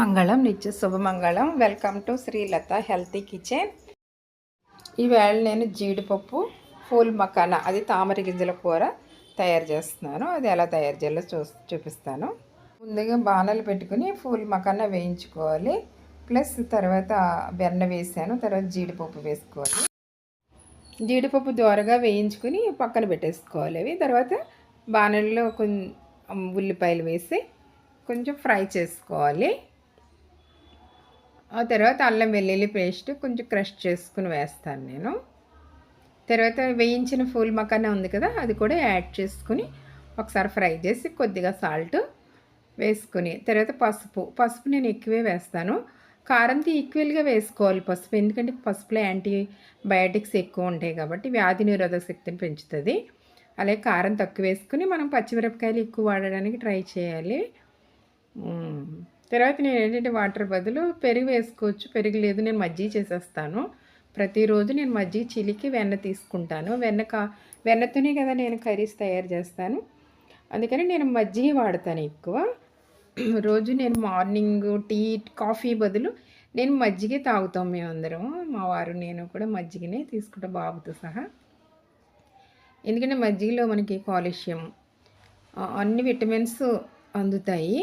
మంగళం నిత్య శుభమంగళం welcome to Srilatha healthy kitchen ఈవేళ నేను జీడిపప్పు ఫూల్ మకానా అది తామర గింజల కూర తయారు చేస్తున్నాను. అది ఎలా తయారు చేయాలో చూ చూపిస్తాను. ముందుగా బాణలు పెట్టుకుని ఫూల్ మకానా వేయించుకోవాలి. ప్లస్ తర్వాత బెన్న వేసాను తర్వాత జీడిపప్పు వేసుకోవాలి. జీడిపప్పు దోరగా వేయించుకుని పక్కన పెట్టేసుకోవాలి అవి. తర్వాత బాణల్లో కొంచెం ఉల్లిపాయలు వేసి కొంచెం ఫ్రై చేసుకోవాలి. ఆ తర్వాత అల్లం వెల్లుల్లి పేస్ట్ కొంచెం క్రష్ చేసుకుని వేస్తాను నేను. తర్వాత వేయించిన ఫూల్ మకానా ఉంది కదా అది కూడా యాడ్ చేసుకుని ఒకసారి ఫ్రై చేసి కొద్దిగా సాల్ట్ వేసుకుని తర్వాత పసుపు. పసుపు నేను ఎక్కువే వేస్తాను. కారంతో ఈక్వల్గా వేసుకోవాలి పసుపు ఎందుకంటే పసుపులో యాంటీబయాటిక్స్ ఎక్కువ ఉంటాయి కాబట్టి వ్యాధి నిరోధక శక్తిని పెంచుతుంది. అలాగే కారం తక్కువ వేసుకుని మనం పచ్చిమిరపకాయలు ఎక్కువ వాడడానికి ట్రై చేయాలి. తర్వాత నేను ఏంటంటే వాటర్ బదులు పెరుగు వేసుకోవచ్చు. పెరుగు లేదు నేను మజ్జిగ చేసేస్తాను. ప్రతిరోజు నేను మజ్జిగ చిలికి వెన్న తీసుకుంటాను. వెన్న కా వెన్నతోనే కదా నేను కర్రీస్ తయారు చేస్తాను. అందుకని నేను మజ్జిగ వాడతాను ఎక్కువ. రోజు నేను మార్నింగ్ టీ కాఫీ బదులు నేను మజ్జిగ తాగుతాం మేమందరం మా వారు నేను కూడా మజ్జిగనే తీసుకుంటాం బాబుతో సహా. ఎందుకంటే మజ్జిగలో మనకి కాలుష్యం అన్ని విటమిన్స్ అందుతాయి.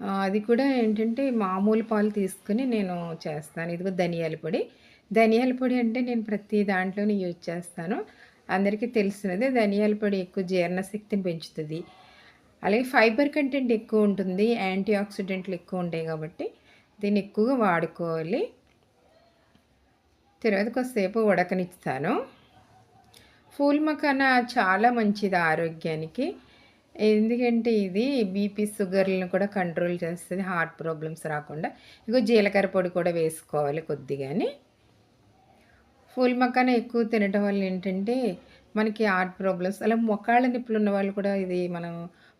అది కూడా ఏంటంటే మామూలు పాలు తీసుకుని నేను చేస్తాను. ఇదిగో ధనియాల పొడి. ధనియాల పొడి అంటే నేను ప్రతి దాంట్లోనే యూజ్ చేస్తాను. అందరికీ తెలిసినదే ధనియాల పొడి ఎక్కువ జీర్ణశక్తిని పెంచుతుంది. అలాగే ఫైబర్ కంటెంట్ ఎక్కువ ఉంటుంది. యాంటీ ఆక్సిడెంట్లు ఎక్కువ ఉంటాయి కాబట్టి దీన్ని ఎక్కువగా వాడుకోవాలి. తర్వాత కొద్దిసేపు ఉడకనిస్తాను ఫూల్ మకానా చాలా మంచిది ఆరోగ్యానికి. ఎందుకంటే ఇది బీపీ షుగర్లను కూడా కంట్రోల్ చేస్తుంది హార్ట్ ప్రాబ్లమ్స్ రాకుండా. ఇగో జీలకర్ర పొడి కూడా వేసుకోవాలి కొద్దిగాని. ఫుల్ మక్కన ఎక్కువ తినడం వల్ల ఏంటంటే మనకి హార్ట్ ప్రాబ్లమ్స్ అలా మొక్కాళ్ళ నిప్పులు ఉన్న వాళ్ళు కూడా ఇది మనం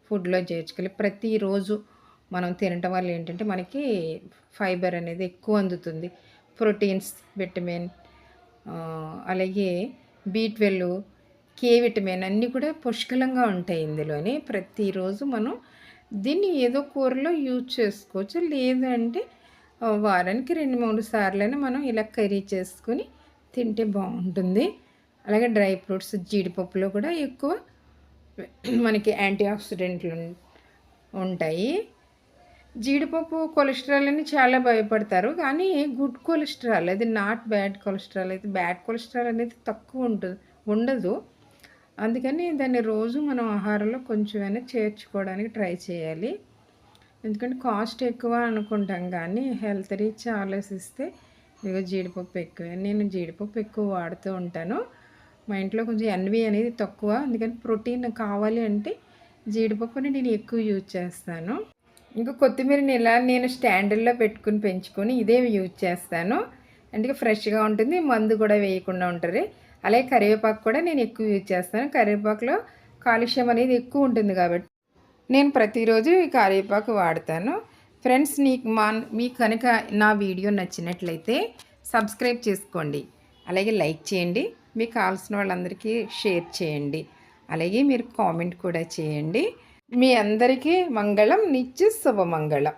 ఫుడ్లో చేర్చుకోవాలి. ప్రతిరోజు మనం తినటం వల్ల ఏంటంటే మనకి ఫైబర్ అనేది ఎక్కువ అందుతుంది. ప్రోటీన్స్ విటమిన్ అలాగే బీ ట్వెల్వ్ కే విటమిన్ అన్నీ కూడా పుష్కలంగా ఉంటాయి ఇందులోనే. ప్రతిరోజు మనం దీన్ని ఏదో కూరలో యూజ్ చేసుకోవచ్చు. లేదంటే వారానికి రెండు మూడు సార్లైనా మనం ఇలా కర్రీ చేసుకుని తింటే బాగుంటుంది. అలాగే డ్రై ఫ్రూట్స్ జీడిపప్పులో కూడా ఎక్కువ మనకి యాంటీ ఆక్సిడెంట్లు ఉంటాయి. జీడిపప్పు కొలెస్ట్రాల్ అని చాలా భయపడతారు. కానీ గుడ్ కొలెస్ట్రాల్ అది నాట్ బ్యాడ్ కొలెస్ట్రాల్ అయితే బ్యాడ్ కొలెస్ట్రాల్ అనేది తక్కువ ఉంటుంది ఉండదు. అందుకని దాన్ని రోజు మనం ఆహారంలో కొంచెమైనా చేర్చుకోవడానికి ట్రై చేయాలి. ఎందుకంటే కాస్ట్ ఎక్కువ అనుకుంటాం కానీ హెల్త్ రీచ్ ఆలోచిస్తే ఇదిగో జీడిపప్పు ఎక్కువ. నేను జీడిపప్పు ఎక్కువ వాడుతూ ఉంటాను. మా ఇంట్లో కొంచెం ఎన్వి అనేది తక్కువ. అందుకని ప్రోటీన్ కావాలి అంటే జీడిపప్పుని నేను ఎక్కువ యూజ్ చేస్తాను. ఇంకా కొత్తిమీరని ఇలా నేను స్టాండర్డ్లో పెట్టుకుని పెంచుకొని ఇదే యూజ్ చేస్తాను. అంటే ఫ్రెష్గా ఉంటుంది మందు కూడా వేయకుండా ఉంటుంది. అలాగే కరివేపాకు కూడా నేను ఎక్కువ యూజ్ చేస్తాను. కరివేపాకులో కాలుష్యం అనేది ఎక్కువ ఉంటుంది కాబట్టి నేను ప్రతిరోజు ఈ కరివేపాకు వాడతాను. ఫ్రెండ్స్ నీకు మా మీకు కనుక నా వీడియో నచ్చినట్లయితే సబ్స్క్రైబ్ చేసుకోండి. అలాగే లైక్ చేయండి. మీకు కావాల్సిన వాళ్ళందరికీ షేర్ చేయండి. అలాగే మీరు కామెంట్ కూడా చేయండి. మీ అందరికీ మంగళం. నిత్య శుభమంగళం